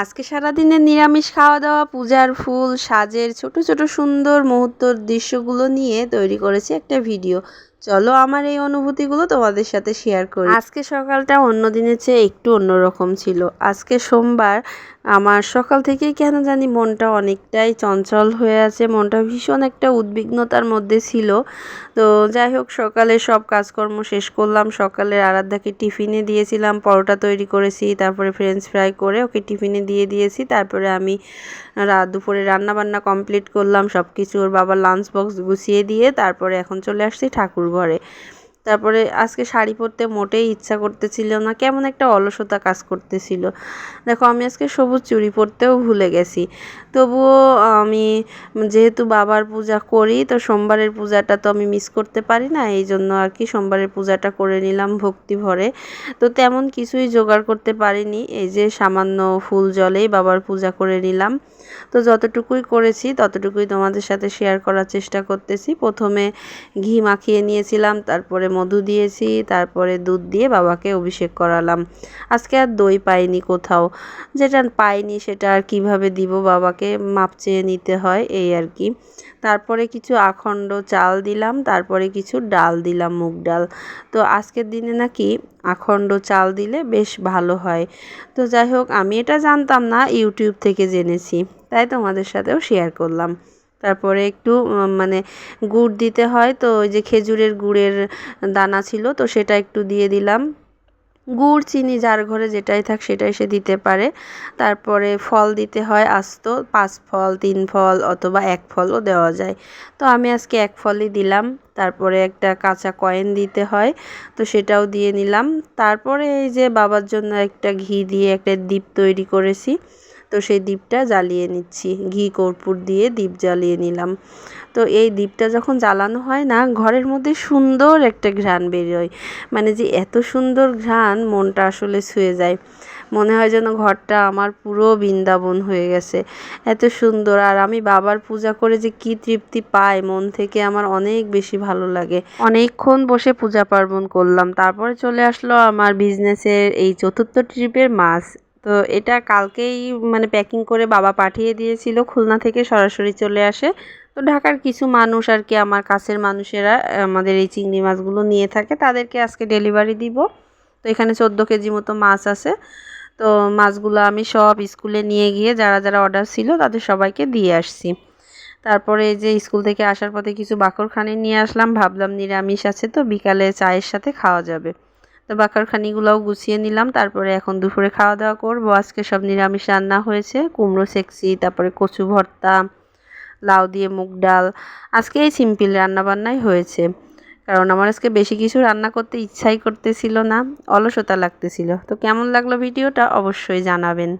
আজকে সারাদিনের নিরামিষ খাওয়া দাওয়া পূজার ফুল, সাজের ছোট ছোট সুন্দর মুহূর্তর দৃশ্যগুলো নিয়ে তৈরি করেছি একটা ভিডিও। চলো আমার এই অনুভূতিগুলো তোমাদের সাথে শেয়ার করি। আজকে সকালটা অন্য দিনের চেয়ে একটু অন্যরকম ছিল। আজকে সোমবার, আমার সকাল থেকেই কেন জানি মনটা অনেকটাই চঞ্চল হয়ে আছে, মনটা ভীষণ একটা উদ্বিগ্নতার মধ্যে ছিল। তো যাই হোক সকালে সব কাজকর্ম শেষ করলাম। সকালে আরাধ্যাকে টিফিনে দিয়েছিলাম, পরোটা তৈরি করেছি, তারপরে ফ্রেঞ্চ ফ্রাই করে ওকে টিফিনে দিয়ে দিয়েছি। তারপরে আমি রাত দুপুরে রান্না বান্না কমপ্লিট করলাম সব কিছু ওর বাবার লাঞ্চ বক্স গুছিয়ে দিয়ে তারপরে এখন চলে আসছি ঠাকুর ঘরে। তারপরে আজকে শাড়ি পরতে মোটেই ইচ্ছা করতেছিল না, কেমন একটা অলসতা কাজ করতেছিল। দেখো, আমি আজকে সবুজ চুড়ি পরতেও ভুলে গেছি। তবুও আমি যেহেতু বাবার পূজা করি, তো সোমবারের পূজাটা তো আমি মিস করতে পারি না, এই জন্য আর কি সোমবারের পূজাটা করে নিলাম ভক্তি ভরে। তো তেমন কিছুই জোগাড় করতে পারিনি, এই যে সামান্য ফুল জলেই বাবার পূজা করে নিলাম। তো যতটুকুই করেছি, ততটুকুই তোমাদের সাথে শেয়ার করার চেষ্টা করতেছি। প্রথমে ঘি মাখিয়ে নিয়েছিলাম, তারপরে মধু দিয়েছি, তারপরে দুধ দিয়ে বাবাকে অভিষেক করালাম। আজকে আর দই পাইনি কোথাও। যেটা পাইনি সেটা আর কীভাবে দিব বাবাকে, মাপ চেয়ে নিতে হয়, এই আর কি। তারপরে কিছু আখণ্ড চাল দিলাম, তারপরে কিছু ডাল দিলাম, মুগ ডাল। তো আজকের দিনে নাকি আখণ্ড চাল দিলে বেশ ভালো হয়। তো যাই হোক, আমি এটা জানতাম না, ইউটিউব থেকে জেনেছি। তাই তোমাদের সাথেও শেয়ার করলাম। তারপরে একটু মানে গুড় দিতে হয় তো ওই যে খেজুরের গুড়ের দানা ছিল তো সেটা একটু দিয়ে দিলাম। গুড়, চিনি যার ঘরে যেটাই থাক সেটাই সে দিতে পারে। তারপরে ফল দিতে হয় আস্ত, পাঁচ ফল, তিন ফল অথবা এক ফলও দেওয়া যায়। তো আমি আজকে এক ফলই দিলাম, তারপরে একটা কাঁচা কয়েন দিতে হয় তো সেটাও দিয়ে নিলাম। তারপরে এই যে বাবার জন্য একটা ঘি দিয়ে একটা দ্বীপ তৈরি করেছি। তো সেই দ্বীপটা জ্বালিয়ে নিচ্ছি। ঘি, কর্পূর দিয়ে দ্বীপ জ্বালিয়ে নিলাম। তো এই দ্বীপটা যখন জ্বালানো হয় না, ঘরের মধ্যে সুন্দর একটা ঘ্রাণ বেরোয়। মানে যে এত সুন্দর ঘ্রাণ মনটা আসলে ছুঁয়ে যায়। মনে হয় যেন ঘরটা আমার পুরো বৃন্দাবন হয়ে গেছে। এত সুন্দর। আর আমি বাবার পূজা করে যে কি তৃপ্তি পাই, মন থেকে আমার অনেক বেশি ভালো লাগে। অনেকক্ষণ বসে পূজা পার্বণ করলাম। তারপরে চলে আসলো আমার বিজনেসের এই চতুর্থ ট্রিপের মাছ। তো এটা কালকেই মানে প্যাকিং করে বাবা পাঠিয়ে দিয়েছিল, খুলনা থেকে সরাসরি চলে আসে। তো ঢাকার কিছু মানুষ আর কি, আমার কাছের মানুষেরা, আমাদের এই চিংড়ি মাছগুলো নিয়ে থাকে, তাদেরকে আজকে ডেলিভারি দিব। তো এখানে চোদ্দ কেজি মতো মাছ আছে। তো মাছগুলো আমি সব স্কুলে নিয়ে গিয়ে যারা যারা অর্ডার ছিল, তাদের সবাইকে দিয়ে আসছি। তারপরে যে স্কুল থেকে আসার পথে কিছু বাকরখানি নিয়ে আসলাম, ভাবলাম নিরামিষ আছে তো বিকালে চায়ের সাথে খাওয়া যাবে। তো বাকারখানিগুলোও গুছিয়ে নিলাম, তারপরে এখন দুপুরে খাওয়া দাওয়া করব। আজকে সব নিরামিষ রান্না হয়েছে, কুমড়ো সেকসি তারপরে কচু ভর্তা, লাউ দিয়ে মুগ ডাল। আজকে এই সিম্পল রান্নাবান্নাই হয়েছে, কারণ আমার আজকে বেশি কিছু রান্না করতে ইচ্ছাই করতেছিল না, অলসতা লাগতেছিল। তো কেমন লাগল ভিডিওটা অবশ্যই জানাবেন।